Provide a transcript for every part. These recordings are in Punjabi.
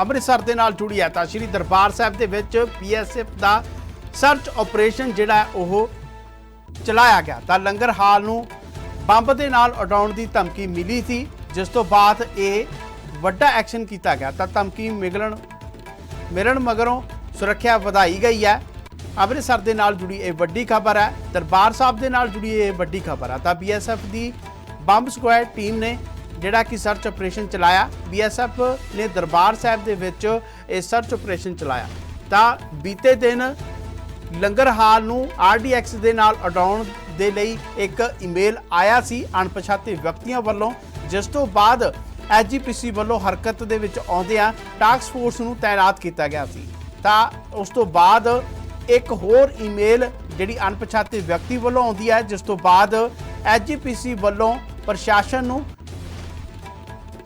ਅੰਮ੍ਰਿਤਸਰ ਦੇ ਨਾਲ ਜੁੜੀ ਹੈ ਤਾਂ ਸ਼੍ਰੀ ਦਰਬਾਰ ਸਾਹਿਬ ਦੇ ਵਿੱਚ ਬੀਐਸਐਫ ਦਾ ਸਰਚ ਆਪਰੇਸ਼ਨ ਜਿਹੜਾ ਉਹ ਚਲਾਇਆ ਗਿਆ। ਤਾਂ ਲੰਗਰ ਹਾਲ ਨੂੰ ਬੰਬ ਦੇ ਨਾਲ ਉਡਾਉਣ ਦੀ ਧਮਕੀ ਮਿਲੀ ਸੀ, ਜਿਸ ਤੋਂ ਬਾਅਦ ਇਹ ਵੱਡਾ ਐਕਸ਼ਨ ਕੀਤਾ ਗਿਆ। ਤਾਂ ਧਮਕੀ ਮਿਲਣ ਮਿਲਣ ਮਗਰੋਂ ਸੁਰੱਖਿਆ ਵਧਾਈ ਗਈ ਹੈ। ਅੰਮ੍ਰਿਤਸਰ ਦੇ ਨਾਲ ਜੁੜੀ ਇਹ ਵੱਡੀ ਖਬਰ ਹੈ। ਦਰਬਾਰ ਸਾਹਿਬ ਦੇ ਨਾਲ ਜੁੜੀ ਇਹ ਵੱਡੀ ਖਬਰ ਹੈ। ਤਾਂ ਬੀਐਸਐਫ ਦੀ ਬੰਬ ਸਕੁਐਡ ਟੀਮ ਨੇ ਜਿਹੜਾ ਕਿ ਸਰਚ ਆਪਰੇਸ਼ਨ ਚਲਾਇਆ ਬੀਐਸਐਫ ਨੇ ਦਰਬਾਰ ਸਾਹਿਬ ਦੇ ਵਿੱਚ ਇਹ ਸਰਚ ਆਪਰੇਸ਼ਨ ਚਲਾਇਆ। ਤਾਂ ਬੀਤੇ ਦਿਨ ਲੰਗਰ ਹਾਲ ਨੂੰ ਆਰਡੀਐਕਸ ਦੇ ਨਾਲ ਉਡਾਉਣ ਦੇ ਲਈ ਇੱਕ ਈਮੇਲ ਆਇਆ ਸੀ ਅਣਪਛਾਤੇ ਵਿਅਕਤੀਆਂ ਵੱਲੋਂ। ਜਿਸ ਤੋਂ ਬਾਅਦ ਐਸਜੀਪੀਸੀ ਵੱਲੋਂ ਹਰਕਤ ਦੇ ਵਿੱਚ ਆਉਂਦਿਆਂ ਟਾਸਕ ਫੋਰਸ ਨੂੰ ਤਾਇਨਾਤ ਕੀਤਾ ਗਿਆ ਸੀ। ਤਾਂ ਉਸ ਤੋਂ ਬਾਅਦ ਇੱਕ ਹੋਰ ਈਮੇਲ ਜਿਹੜੀ ਅਣਪਛਾਤੇ ਵਿਅਕਤੀ ਵੱਲੋਂ ਆਉਂਦੀ ਹੈ, ਜਿਸ ਤੋਂ ਬਾਅਦ ਐਸਜੀਪੀਸੀ ਵੱਲੋਂ ਪ੍ਰਸ਼ਾਸਨ ਨੂੰ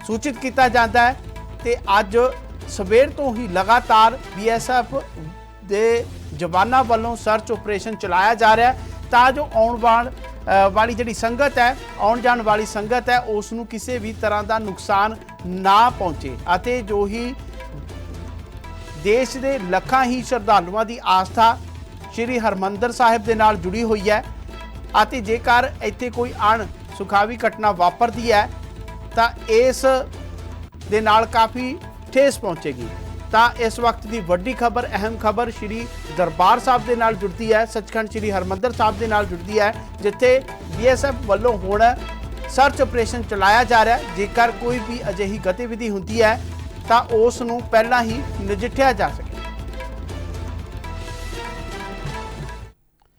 ਸੂਚਿਤ ਕੀਤਾ ਜਾਂਦਾ ਹੈ ਤੇ ਅੱਜ ਸਵੇਰ ਤੋਂ ਹੀ ਲਗਾਤਾਰ ਬੀਐਸਐਫ ਦੇ ਜਵਾਨਾਂ ਵੱਲੋਂ ਸਰਚ ਆਪਰੇਸ਼ਨ ਚਲਾਇਆ ਜਾ ਰਿਹਾ ਹੈ ਤਾਂ ਜੋ ਆਉਣ ਵਾਲ ਵਾਲੀ ਜਿਹੜੀ ਸੰਗਤ ਹੈ, ਆਉਣ ਜਾਣ ਵਾਲੀ ਸੰਗਤ ਹੈ, ਉਸ ਨੂੰ ਕਿਸੇ ਵੀ ਤਰ੍ਹਾਂ ਦਾ ਨੁਕਸਾਨ ਨਾ ਪਹੁੰਚੇ ਅਤੇ ਜੋ ਹੀ ਦੇਸ਼ ਦੇ ਲੱਖਾਂ ਹੀ ਸ਼ਰਧਾਲੂਆਂ ਦੀ ਆਸਥਾ ਸ੍ਰੀ ਹਰਮੰਦਰ ਸਾਹਿਬ ਦੇ ਨਾਲ ਜੁੜੀ ਹੋਈ ਹੈ ਅਤੇ ਜੇਕਰ ਇੱਥੇ ਕੋਈ ਅਣ ਸੁਖਾਵੀ ਘਟਨਾ ਵਾਪਰਦੀ ਹੈ ਤਾਂ ਇਸ ਦੇ ਨਾਲ ਕਾਫੀ ਠੇਸ ਪਹੁੰਚੇਗੀ। ਤਾਂ ਇਸ ਵਕਤ ਦੀ ਵੱਡੀ ਖਬਰ, ਅਹਿਮ ਖਬਰ ਸ੍ਰੀ ਦਰਬਾਰ ਸਾਹਿਬ ਦੇ ਨਾਲ ਜੁੜਦੀ ਹੈ, ਸੱਚਖੰਡ ਸ੍ਰੀ ਹਰਮੰਦਰ ਸਾਹਿਬ ਦੇ ਨਾਲ ਜੁੜਦੀ ਹੈ, ਜਿੱਥੇ ਬੀਐਸਐਫ ਵੱਲੋਂ ਹੁਣ ਸਰਚ ਆਪਰੇਸ਼ਨ ਚਲਾਇਆ ਜਾ ਰਿਹਾ ਹੈ। ਜੇਕਰ ਕੋਈ ਵੀ ਅਜਿਹੀ ਗਤੀਵਿਧੀ ਹੁੰਦੀ ਹੈ, ਤਾਂ ਉਸ ਨੂੰ ਪਹਿਲਾਂ ਹੀ ਨਜਿੱਠਿਆ ਜਾ ਸਕੇ।